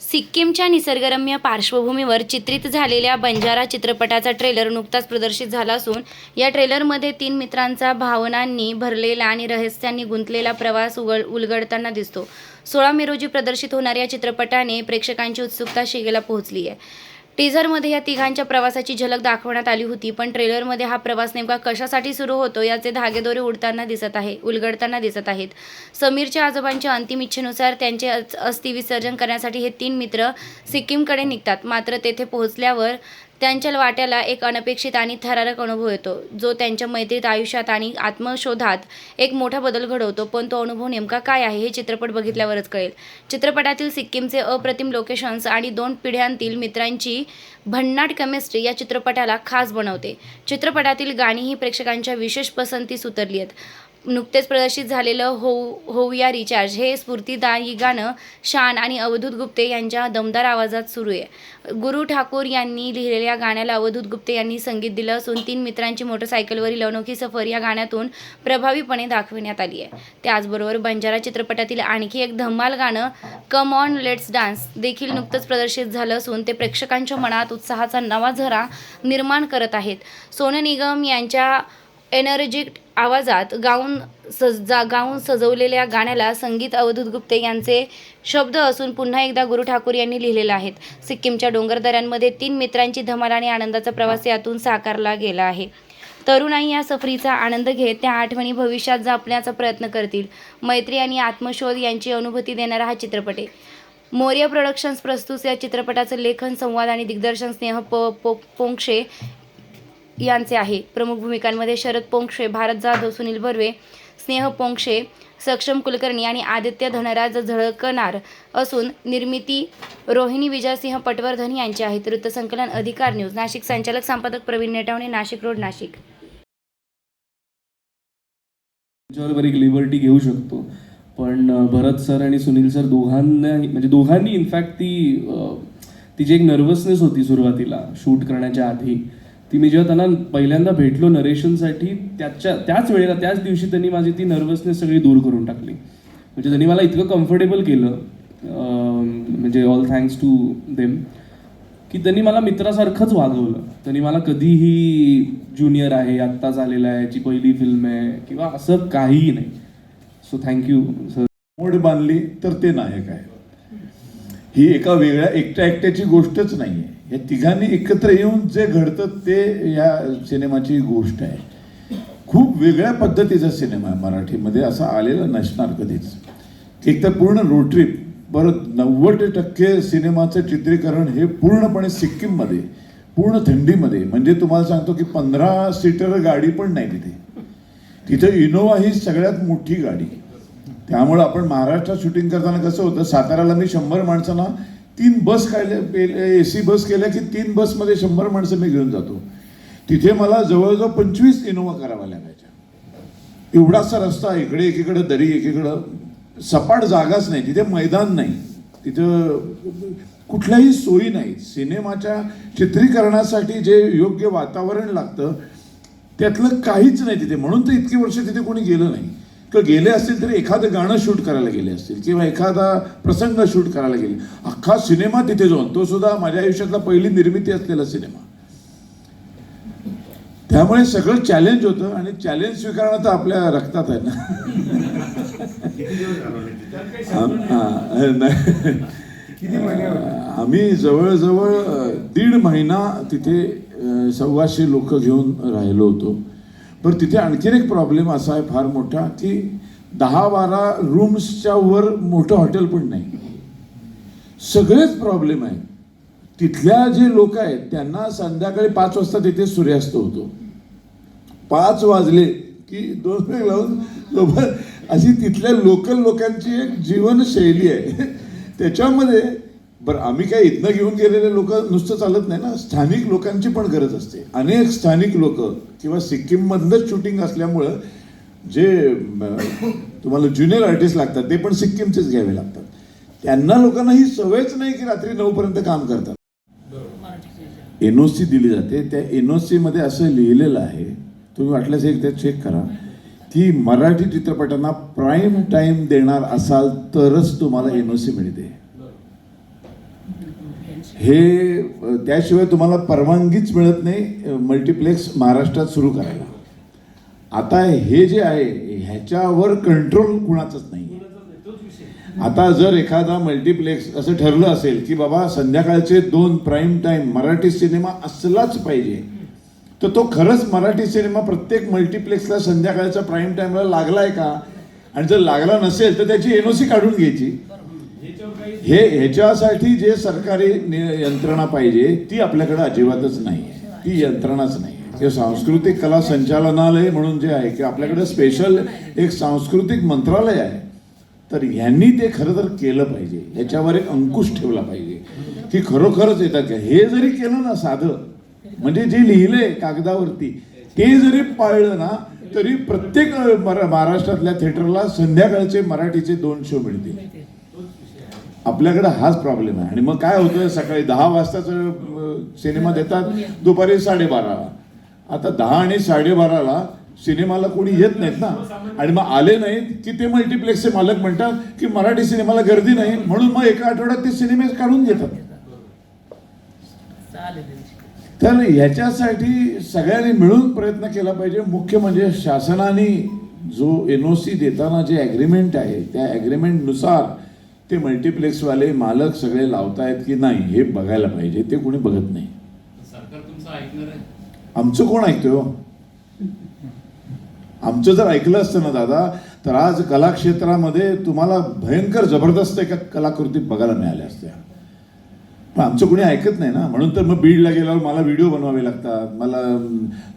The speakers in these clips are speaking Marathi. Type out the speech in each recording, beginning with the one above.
सिक्कीमच्या निसर्गरम्य पार्श्वभूमीवर चित्रित झालेल्या बंजारा चित्रपटाचा ट्रेलर नुकताच प्रदर्शित झाला असून या ट्रेलरमध्ये तीन मित्रांचा भावनांनी भरलेला आणि रहस्यांनी गुंतलेला प्रवास उघड उलगडताना दिसतो. सोळा मे रोजी प्रदर्शित होणाऱ्या या चित्रपटाने प्रेक्षकांची उत्सुकता शिगेला पोहोचली आहे. टीझरमध्ये या तिघांच्या प्रवासाची झलक दाखवण्यात आली होती पण ट्रेलरमध्ये हा प्रवास नेमका कशासाठी सुरू होतो याचे धागेदोरे उडताना दिसत आहे उलगडताना दिसत आहेत. समीरच्या आजोबांच्या अंतिम इच्छेनुसार त्यांचे अस्थिविसर्जन विसर्जन करण्यासाठी हे तीन मित्र सिक्कीमकडे निघतात मात्र तेथे पोहोचल्यावर त्यांच्या वाट्याला एक अनपेक्षित आणि थरारक अनुभव येतो जो त्यांच्या मैत्रीत आयुष्यात आणि आत्मशोधात एक मोठा बदल घडवतो. पण तो अनुभव नेमका काय आहे हे चित्रपट बघितल्यावरच कळेल. चित्रपटातील सिक्कीमचे अप्रतिम लोकेशन्स आणि दोन पिढ्यांतील मित्रांची भन्नाट केमिस्ट्री या चित्रपटाला खास बनवते. चित्रपटातील गाणीही प्रेक्षकांच्या विशेष पसंतीस उतरली आहेत. नुकतेच प्रदर्शित झालेलं हो होऊया रिचार्ज हे स्फूर्तीदायी गाणं शान आणि अवधूत गुप्ते यांच्या दमदार आवाजात सुरू आहे. गुरु ठाकूर यांनी लिहिलेल्या गाण्याला अवधूत गुप्ते यांनी संगीत दिलं असून तीन मित्रांची मोटरसायकलवरील अनोखी सफर या गाण्यातून प्रभावीपणे दाखविण्यात आली आहे. त्याचबरोबर बंजारा चित्रपटातील आणखी एक धमाल गाणं कम ऑन लेट्स डान्स देखील नुकतंच प्रदर्शित झालं असून ते प्रेक्षकांच्या मनात उत्साहाचा नवा झरा निर्माण करत आहेत. सोनू निगम यांच्या एनर्जिक आवाजात गाऊन सजा गाऊन सजवलेल्या गाण्याला संगीत अवधूत गुप्ते यांचे शब्द असून पुन्हा एकदा गुरु ठाकूर यांनी लिहिलेलं आहेत. सिक्कीमच्या डोंगरदऱ्यांमध्ये तीन मित्रांची धमाल आणि आनंदाचा प्रवास यातून साकारला गेला आहे. तरुणाई या सफरीचा आनंद घेत त्या आठवणी भविष्यात जपण्याचा प्रयत्न करतील. मैत्री आणि आत्मशोध यांची अनुभूती देणारा हा चित्रपट आहे. मोर्या प्रोडक्शन्स प्रस्तुत या चित्रपटाचं लेखन संवाद आणि दिग्दर्शन स्नेह प पो पोंक्षे यांचे आहे. प्रमुख भूमिकांमध्ये शरद पोंक्षे भारत जाधव सुनील बर्वे स्नेह पोंक्षे सक्षम कुलकर्णी आणि आदित्य धनराज झळकणार असून निर्मिती रोहिणी विजयसिंह पटवर्धन यांची आहेत. वृत्तसंकलन अधिकार न्यूज नाशिक संचालक संपादक प्रवीण नेटावणे नाशिक रोड नाशिक. त्याच्यावर एक लिबर्टी घेऊ शकतो. पण भरत सर आणि सुनील सर दोघांना म्हणजे दोघांनी इनफॅक्ट ती तिची एक नर्वसनेस होती सुरुवातीला. शूट करण्याच्या आधी. ती मी जेव्हा त्यांना पहिल्यांदा भेटलो नरेशनसाठी त्याच्या त्याच वेळेला त्याच दिवशी त्यांनी माझी ती नर्वसनेस सगळी दूर करून टाकली. म्हणजे त्यांनी मला इतकं कम्फर्टेबल केलं म्हणजे ऑल थँक्स टू देम की त्यांनी मला मित्रासारखंच वागवलं. त्यांनी मला कधीही ज्युनियर आहे आत्ता झालेला आहे याची पहिली फिल्म आहे किंवा असं काहीही नाही. सो थँक्यू सर मोड बांधली तर ते नायक आहे ही एका वेगळ्या एकट्या एकट्याची गोष्टच नाहीये. या तिघांनी एकत्र येऊन जे घडतं ते या सिनेमाची गोष्ट आहे. खूप वेगळ्या पद्धतीचा सिनेमा आहे मराठीमध्ये असा आलेला नसणार कधीच. एक तर पूर्ण रोड ट्रिप परत नव्वद टक्के सिनेमाचं चित्रीकरण हे पूर्णपणे सिक्कीममध्ये पूर्ण थंडीमध्ये. म्हणजे तुम्हाला सांगतो की पंधरा सीटर गाडी पण नाही तिथे. तिथं इनोवा ही सगळ्यात मोठी गाडी. त्यामुळं आपण महाराष्ट्रात शूटिंग करताना कसं होतं साताऱ्याला मी शंभर माणसांना तीन बस काढल्या ए सी बस केल्या की तीन बसमध्ये शंभर माणसं मी घेऊन जातो. तिथे मला जवळजवळ पंचवीस इनोवा कराव्या लागायच्या एवढासा रस्ता इकडे एकीकडे दरी एकीकडं. सपाट जागाच नाही. तिथे मैदान नाही. तिथं कुठल्याही सोयी नाही. सिनेमाच्या चित्रीकरणासाठी जे योग्य वातावरण लागतं त्यातलं काहीच नाही तिथे. म्हणून तर इतकी वर्ष तिथे कोणी गेलं नाही. किंवा गेले असतील तरी एखादं गाणं शूट करायला गेले असतील किंवा एखादा प्रसंग शूट करायला गेले. अख्खा सिनेमा तिथे जाऊन तो सुद्धा माझ्या आयुष्यातला पहिली निर्मिती असलेला सिनेमा. त्यामुळे सगळं चॅलेंज होतं आणि चॅलेंज स्वीकारणं तर आपल्या रक्तात आहे ना. आम्ही जवळजवळ दीड महिना तिथे सव्वाशे लोक घेऊन राहिलो होतो. पण तिथे आणखीन एक प्रॉब्लेम असा आहे फार मोठा की दहा बारा रूम्सच्या वर मोठं हॉटेल पण नाही. सगळेच प्रॉब्लेम आहेत. तिथल्या जे लोक आहेत त्यांना संध्याकाळी पाच वाजता तिथे सूर्यास्त होतो. पाच वाजले की दोन वेळ लावून अशी तिथल्या लोकल लोकांची एक जीवनशैली आहे. त्याच्यामध्ये बरं आम्ही काय इथनं घेऊन गेलेले लोक नुसतं चालत नाही ना. स्थानिक लोकांची पण गरज असते. अनेक स्थानिक लोक किंवा सिक्कीममधलंच शूटिंग असल्यामुळं जे तुम्हाला ज्युनियर आर्टिस्ट लागतात ते पण सिक्कीमचेच घ्यावे लागतात. त्यांना लोकांना ही सवयच नाही की रात्री नऊपर्यंत काम करतात. एन ओ सी दिली जाते. त्या एन ओ मध्ये असं लिहिलेलं आहे तुम्ही वाटल्यास एकदा चेक करा की मराठी चित्रपटांना प्राईम टाईम देणार असाल तरच तुम्हाला एन ओ सी मिळते. हे त्याशिवाय तुम्हाला परवानगीच मिळत नाही. मल्टिप्लेक्स महाराष्ट्रात सुरू करायला. आता हे जे आहे ह्याच्यावर कंट्रोल कुणाचंच नाही आता जर एखादा मल्टिप्लेक्स असं ठरलं असेल की बाबा संध्याकाळचे दोन प्राईम टाईम मराठी सिनेमा असलाच पाहिजे तर तो खरंच मराठी सिनेमा प्रत्येक मल्टिप्लेक्सला संध्याकाळच्या प्राईम टाईमला लागलाय का? आणि जर लागला नसेल तर त्याची एनओसी काढून घ्यायची. हे ह्याच्यासाठी जे सरकारी यंत्रणा पाहिजे ती आपल्याकडे अजिबातच नाही आहे. ती यंत्रणाच नाही हे सांस्कृतिक कला संचालनालय म्हणून जे आहे की आपल्याकडे स्पेशल एक सांस्कृतिक मंत्रालय आहे तर ह्यांनी ते खरं तर केलं पाहिजे. ह्याच्यावर एक अंकुश ठेवला पाहिजे. की खरोखरच येतात का हे जरी केलं ना साधं म्हणजे जे लिहिलंय कागदावरती ते जरी पाळलं ना तरी प्रत्येक महाराष्ट्रातल्या थिएटरला संध्याकाळचे मराठीचे दोन शो मिळतील. आपल्याकडे हाच प्रॉब्लेम आहे. आणि मग काय होतं सकाळी दहा वाजताचं सिनेमा देतात दुपारी साडेबाराला. आता दहा आणि साडेबाराला सिनेमाला कोणी येत नाहीत ना. आणि मग आले नाहीत की ते मल्टिप्लेक्सचे मालक म्हणतात की मराठी सिनेमाला गर्दी नाही म्हणून मग एका आठवड्यात ते सिनेमे काढून घेतात. तर ह्याच्यासाठी सगळ्यांनी मिळून प्रयत्न केला पाहिजे. मुख्य म्हणजे शासनाने जो एन ओ सी देताना जे ॲग्रीमेंट आहे त्या ॲग्रीमेंटनुसार ते मल्टिप्लेक्सवाले मालक सगळे लावतायत की नाही हे बघायला पाहिजे. ते कोणी बघत नाही. सरकार तुमचं ऐकणार आहे? आमचं कोण ऐकतोय हो? आमचं जर ऐकलं असतं ना दादा तर आज कला क्षेत्रामध्ये तुम्हाला भयंकर जबरदस्त एका कलाकृती बघायला मिळाल्या असत्या. पण आमचं कोणी ऐकत नाही ना. म्हणून तर मग बीडला गेल्यावर मला व्हिडिओ बनवावे लागतात. मला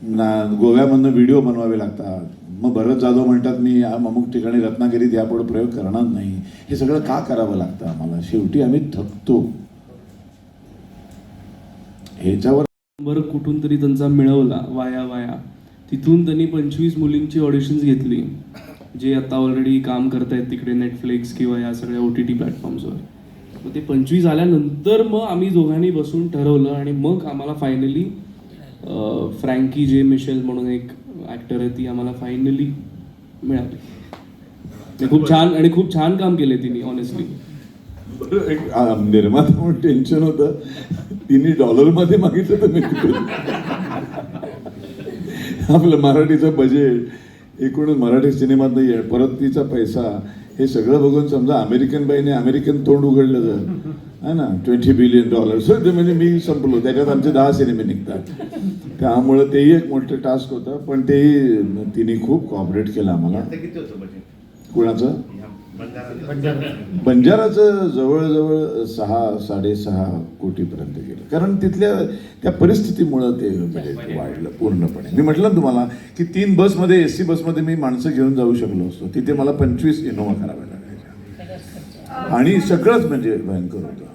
ना गोव्यामधनं व्हिडिओ बनवावे लागतात. मग भरत जाधव म्हणतात मी या अमुक ठिकाणी रत्नागिरीत यापुढे प्रयोग करणार नाही. हे सगळं का करावं लागतं आम्हाला? शेवटी आम्ही थकतो. ह्याच्यावर नंबर कुठून तरी त्यांचा मिळवला वाया वाया. तिथून त्यांनी पंचवीस मुलींची ऑडिशन्स घेतली जे आता ऑलरेडी काम करतायत तिकडे नेटफ्लिक्स किंवा या सगळ्या ओ टी टी प्लॅटफॉर्म्सवर मग ते पंचवीस आल्यानंतर मग आम्ही दोघांनी बसून ठरवलं आणि मग आम्हाला फायनली फ्रँकी जे मिशेल म्हणून एक ॲक्टर आहे ती आम्हाला फायनली मिळाली. खूप छान आणि खूप छान काम केले तिने ऑनेस्टली एक निर्माता म्हणून टेन्शन होतं. तिने डॉलरमध्ये मागितलं तर मी आपलं मराठीचं बजेट एकूणच मराठी सिनेमात नाही आहे तिचा पैसा हे सगळं बघून समजा अमेरिकन बाईने अमेरिकन तोंड उघडलं तर. है ना? ट्वेंटी बिलियन डॉलर्स ते म्हणजे मी संपलो. त्याच्यात आमचे दहा सिनेमे निघतात. त्यामुळं तेही एक मोठं टास्क होतं. पण तेही तिने खूप कॉपरेट केलं आम्हाला. कुणाचं? बंजाराचं. जवळजवळ सहा साडेसहा कोटीपर्यंत गेलं. कारण तिथल्या त्या परिस्थितीमुळं ते बजेट वाढलं पूर्णपणे. मी म्हटलं ना तुम्हाला की तीन बसमध्ये एस सी बसमध्ये मी माणसं घेऊन जाऊ शकलो असतो. तिथे मला पंचवीस इनोवा कराव्या लागायच्या. आणि सगळंच म्हणजे भयंकर होतं.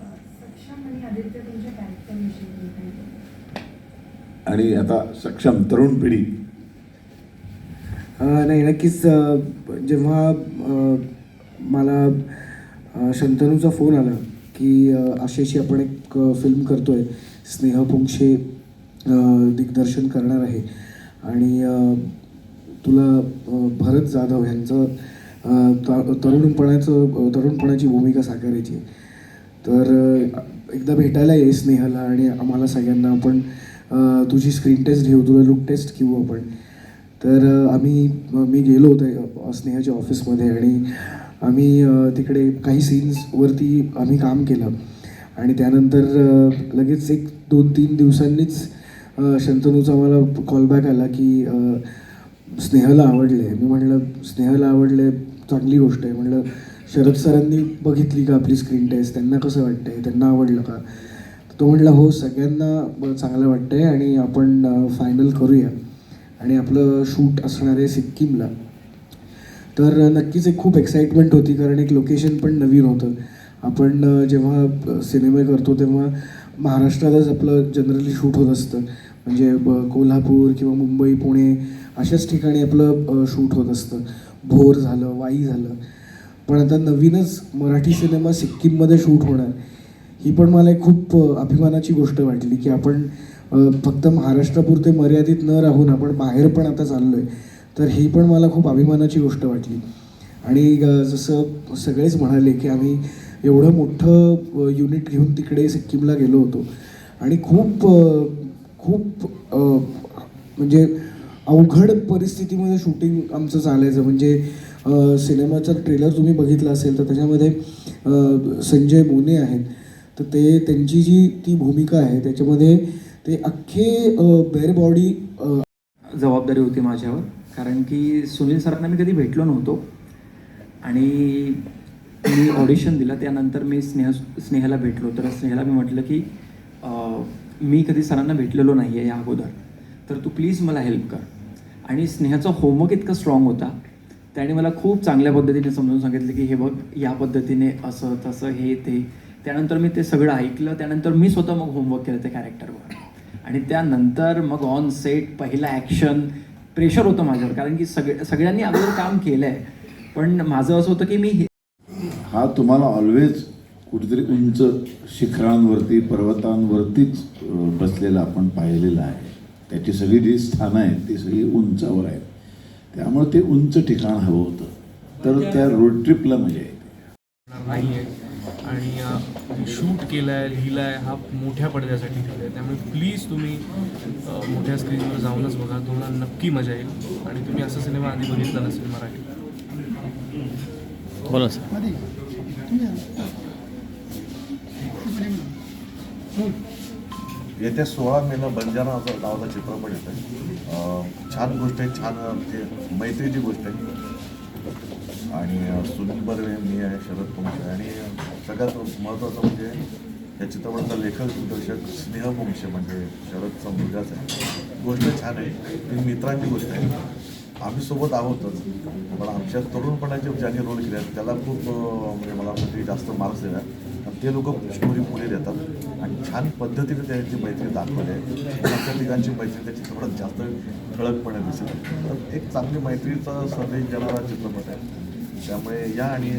आणि आता सक्षम तरुण पिढी. नाही नक्कीच जेव्हा मला शंतनूचा फोन आला की अ, अशी आपण एक फिल्म करतो स्नेह पुंक्षे दिग्दर्शन करणार आहे. आणि तुला भरत जाधव यांचं तरुणपणाचं तरुणपणाची भूमिका साकारायची तर एकदा भेटायला ये स्नेहाला आणि आम्हाला सगळ्यांना आपण तुझी स्क्रीन टेस्ट घेऊ तुला लुक टेस्ट घेऊ आपण. तर आम्ही मी गेलो होतो स्नेहाच्या ऑफिसमध्ये आणि आम्ही तिकडे काही सीन्सवरती आम्ही काम केलं. आणि त्यानंतर लगेच एक दोन तीन दिवसांनीच शंतनूचा मला कॉलबॅक आला की अ, स्नेहाला आवडले. मी म्हटलं स्नेहाला आवडले चांगली गोष्ट आहे. म्हटलं शरद सरांनी बघितली का आपली स्क्रीन टेस्ट त्यांना कसं वाटतंय? त्यांना आवडलं का? तो म्हटला हो सगळ्यांना चांगलं चांगलं वाटतंय आणि आपण फायनल करूया. आणि आपलं शूट असणार आहे सिक्कीमला. तर नक्कीच एक खूप एक्साइटमेंट होती कारण एक लोकेशन पण नवीन होतं. आपण जेव्हा सिनेमे करतो तेव्हा महाराष्ट्रातच आपलं जनरली शूट होत असतं. म्हणजे ब- कोल्हापूर किंवा मुंबई पुणे अशाच ठिकाणी आपलं शूट होत असतं. भोर झालं वाई झालं. पण आता नवीनच मराठी सिनेमा सिक्कीममध्ये शूट होणार. ही पण मला एक खूप अभिमानाची गोष्ट वाटली की आपण फक्त महाराष्ट्रापुरते मर्यादित न राहून आपण बाहेर पण आता चाललो आहे तर ही पण मला खूप अभिमानाची गोष्ट वाटली. आणि जसं सगळेच म्हणाले की आम्ही एवढं मोठं युनिट घेऊन तिकडे सिक्कीमला गेलो होतो. आणि खूप खूप म्हणजे अवघड परिस्थितीमध्ये शूटिंग आमचं चालायचं. म्हणजे सिनेमाचा ट्रेलर तुम्ही बघितला असेल तर त्याच्यामध्ये संजय मोने आहेत. तर ते त्यांची जी ती भूमिका आहे त्याच्यामध्ये ते अख्खे बेअर बॉडी जबाबदारी होती माझ्यावर. कारण की सुनील सरांना मी कधी भेटलो नव्हतो. आणि मी ऑडिशन दिलं त्यानंतर मी स्नेह स्नेहाला भेटलो. तर स्नेहाला मी म्हटलं की मी कधी सरांना भेटलेलो नाही आहे या अगोदर. तर तू प्लीज मला हेल्प कर. आणि स्नेहाचा होमवर्क इतका स्ट्रॉंग होता. त्याने मला खूप चांगल्या पद्धतीने समजून सांगितलं की हे बघ या पद्धतीने असं तसं हे ते. त्यानंतर मी ते सगळं ऐकलं. त्यानंतर मी स्वतः मग होमवर्क केलं त्या कॅरेक्टरवर आणि त्यानंतर मग ऑन सेट पहिला ॲक्शन प्रेशर होतं माझ्यावर. कारण की सगळे सगळ्यांनी अगोदर काम केलं आहे पण माझं असं होतं की मी हे- हा तुम्हाला ऑलवेज कुठेतरी उंच शिखरांवरती पर्वतांवरतीच बसलेला आपण पाहिलेला आहे. त्याची सगळी जी स्थानं आहेत ती सगळी उंचावर आहेत. त्यामुळे ते उंच ठिकाण हवं होतं. तर त्या रोड ट्रिपला मजा येते. नाही आहे आणि शूट केला आहे लिहिला आहे हा मोठ्या पडद्यासाठी लिहिला आहे त्यामुळे प्लीज तुम्ही मोठ्या स्क्रीनवर जाऊनच बघा. तुम्हाला नक्की मजा येईल. आणि तुम्ही असा सिनेमा आधी बघितला नसेल मराठी. बोला सर. येत्या सोळा मेला बंजारा असा नावाचा चित्रपट येत आहे छान गोष्ट आहे. छान म्हणजे मैत्रीची गोष्ट आहे. आणि सुनील बर्वे मी आहे शरद पोंक्षे आणि सगळ्यात महत्त्वाचं म्हणजे या चित्रपटाचा लेखक दिग्दर्शक स्नेह पोंक्षे म्हणजे शरदचा मुलगाच आहे. गोष्ट छान आहे. ती मित्रांची गोष्ट आहे. आम्ही सोबत आहोतच पण आमच्या तरुणपणाचे ज्यांनी रोल केले आहेत त्याला खूप म्हणजे मला म्हणजे ते जास्त मार्क्स दिला आणि ते लोक स्टोरी पुढे देतात. आणि छान पद्धतीने त्यांची मैत्री दाखवली आहे. आमच्या तिघांची मैत्री त्या चित्रपटात जास्त ठळकपणे दिसेल तर एक चांगली मैत्रीचा संदेश देणारा चित्रपट आहे. त्यामुळे या आणि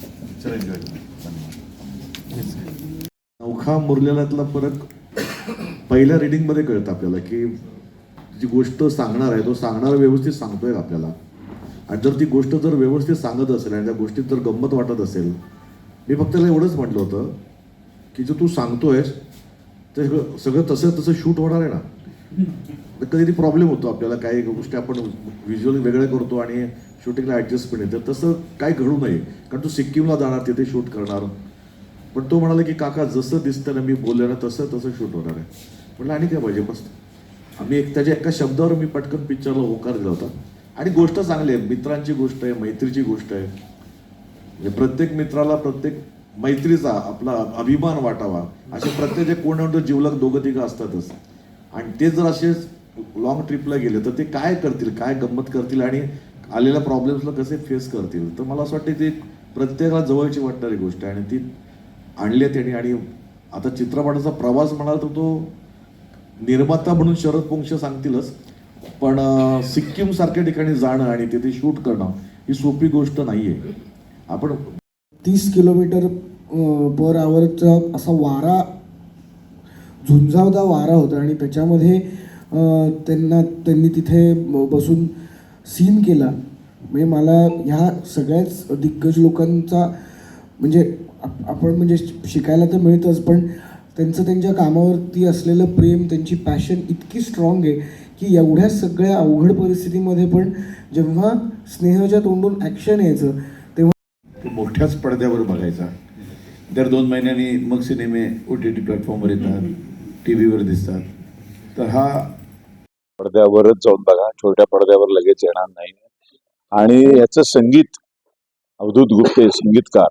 पिक्चर एन्जॉय नौखा मुरलेल्यातला फरक पहिल्या रिडिंगमध्ये कळतं आपल्याला की जी गोष्ट सांगणार आहे तो सांगणार व्यवस्थित सांगतोय आपल्याला. आणि जर ती गोष्ट जर व्यवस्थित सांगत असेल आणि त्या गोष्टीत जर गंमत वाटत असेल मी फक्त त्याला एवढंच म्हटलं होतं की जो तू सांगतोयस ते सगळं सगळं तसं तसं शूट होणार आहे ना. कधी प्रॉब्लेम होतो आपल्याला. काही गोष्टी आपण व्हिज्युअल वेगळ्या करतो आणि शूटिंगला ॲडजस्टमेंट येतं. तसं काय घडू नये. कारण तू सिक्कीमला जाणार तिथे शूट करणार. पण तो म्हणाला की काका जसं दिसतं ना मी बोलले ना तसं तसं शूट होणार आहे. म्हटलं आणि काय पाहिजे मस्त. आम्ही एक त्याच्या एका शब्दावर मी पटकन पिक्चरला होकार दिला होता. आणि गोष्ट चांगली आहे. मित्रांची गोष्ट आहे मैत्रीची गोष्ट आहे. म्हणजे प्रत्येक मित्राला प्रत्येक मैत्रीचा आपला अभिमान वाटावा. असे प्रत्येक जे कोण ना दोघं तिघं असतातच. आणि ते जर असेच लॉंग ट्रिपला गेले तर ते काय करतील काय गंमत करतील आणि आलेल्या प्रॉब्लेम्सला कसे फेस करतील? तर मला असं वाटतं ते प्रत्येकाला जवळची वाटणारी गोष्ट आहे आणि ती आणली आहे त्यांनी आणि आता चित्रपटाचा प्रवास म्हणाल तर तो निर्माता म्हणून शरद पोंक्ष सांगतीलच पण सिक्कीमसारख्या सिक्कीम सारख्या ठिकाणी जाणं आणि तिथे शूट करणं ही सोपी गोष्ट नाही आहे आपण तीस किलोमीटर पर आवरचा असा वारा झुंजावदा वारा होता आणि त्याच्यामध्ये त्यांना त्यांनी तिथे बसून सीन केला. म्हणजे मला ह्या सगळ्याच दिग्गज लोकांचा म्हणजे आप- आपण म्हणजे शिकायला तर मिळतंच पण त्यांचं त्यांच्या कामावरती असलेलं प्रेम त्यांची पॅशन इतकी स्ट्रॉंग आहे की एवढ्या सगळ्या अवघड परिस्थितीमध्ये पण जेव्हा स्नेहाच्या तोंडून ॲक्शन यायचं तेव्हा ते मोठ्याच पडद्यावर बघायचा. दर दोन महिन्यांनी मग सिनेमे ओ टी टी प्लॅटफॉर्मवर येतात टी व्हीवर दिसतात. तर हा पडद्यावरच जाऊन बघा छोट्या पडद्यावर लगेच येणार नाही. आणि याचं संगीत अवधूत गुप्ते संगीतकार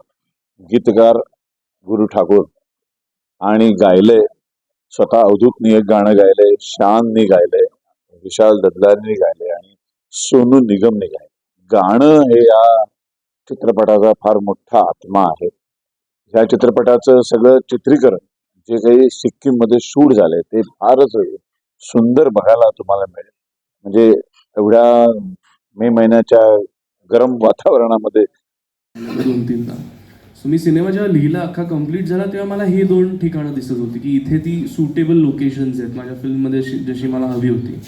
गीतकार गुरु ठाकूर आणि गायले स्वतः अवधूतनी एक गाणं गायले शाननी गायलंय विशाल ददलानी गायलंय आणि सोनू निगमने गायले गाणं हे या चित्रपटाचा फार मोठा आत्मा आहे. ह्या चित्रपटाचं सगळं चित्रीकरण जे काही सिक्कीममध्ये शूट झाले ते फारच सुंदर बघायला तुम्हाला मिळेल. म्हणजे एवढ्या मे महिन्याच्या गरम वातावरणामध्ये. दोन तीनदा सो मी सिनेमा जेव्हा लिहिला अख्खा कंप्लीट झाला तेव्हा मला हे दोन ठिकाणं दिसत होती की इथे ती सुटेबल लोकेशन्स आहेत. माझ्या फिल्ममध्ये जशी जशी मला हवी होती.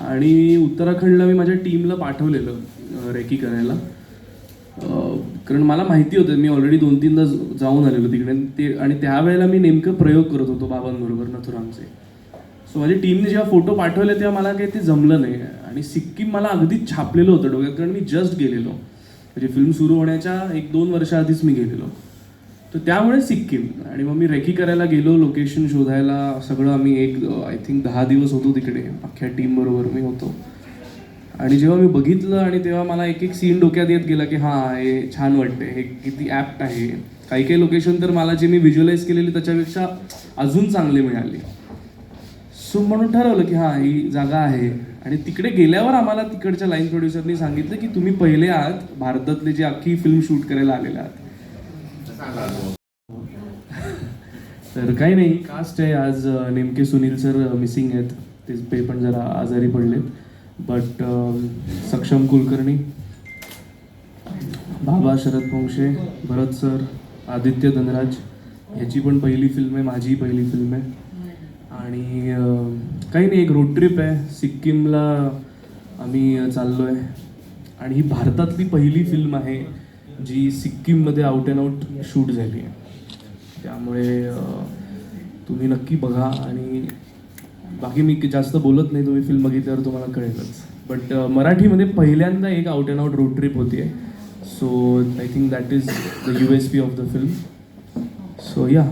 आणि उत्तराखंडला मी माझ्या टीमला पाठवलेलं रेकी करायला. कारण मला माहिती होतं मी ऑलरेडी दोन तीनदा जाऊन आलेलो तिकडे. ते आणि त्यावेळेला मी नेमकं प्रयोग करत होतो बाबांबरोबर नथुरामचे. सो माझ्या टीमने जेव्हा फोटो पाठवले तेव्हा मला काही ते जमलं नाही. आणि सिक्कीम मला अगदीच छापलेलं होतं डोक्यात कारण मी जस्ट गेलेलो. म्हणजे फिल्म सुरू होण्याच्या एक दोन वर्षाआधीच मी गेलेलो. तर त्यामुळे सिक्कीम. आणि मग मी रेकी करायला गेलो लोकेशन शोधायला. सगळं आम्ही एक आय थिंक दहा दिवस होतो तिकडे. अख्ख्या टीमबरोबर मी होतो. आणि जेव्हा मी बघितलं आणि तेव्हा मला एक एक सीन डोक्यात येत गेला की हां हे छान वाटते हे किती ॲप्ट आहे. काही काही लोकेशन तर मला जे मी व्हिज्युअलाइज केलेली त्याच्यापेक्षा अजून चांगले मिळाले. सो म्हणून ठरवलं की हां ही जागा आहे. आणि तिकडे गेल्यावर आम्हाला तिकडच्या लाईन प्रोड्युसरनी सांगितलं की तुम्ही पहिले आहात भारतातले जे अख्खी फिल्म शूट करायला आलेले आहात. तर काही नाही कास्ट आहे आज नेमके सुनील सर मिसिंग आहेत. ते ते पण जरा आजारी पडलेत. बट सक्षम कुलकर्णी बाबा शरद पोंक्षे भरत सर आदित्य धनराज ह्याची पण पहिली फिल्म आहे माझी पहिली फिल्म आहे. आणि काही नाही एक रोड ट्रिप आहे. सिक्कीमला आम्ही चाललो आहे आणि ही भारतातली पहिली फिल्म आहे जी सिक्कीममध्ये आउट अँड आउट शूट झाली आहे. त्यामुळे तुम्ही नक्की बघा आणि बाकी मी जास्त बोलत नाही तुम्ही फिल्म बघितल्यावर तुम्हाला कळेलच. बट मराठीमध्ये पहिल्यांदा एक out and out road trip होती आहे. So I think that is the U S P of the film so या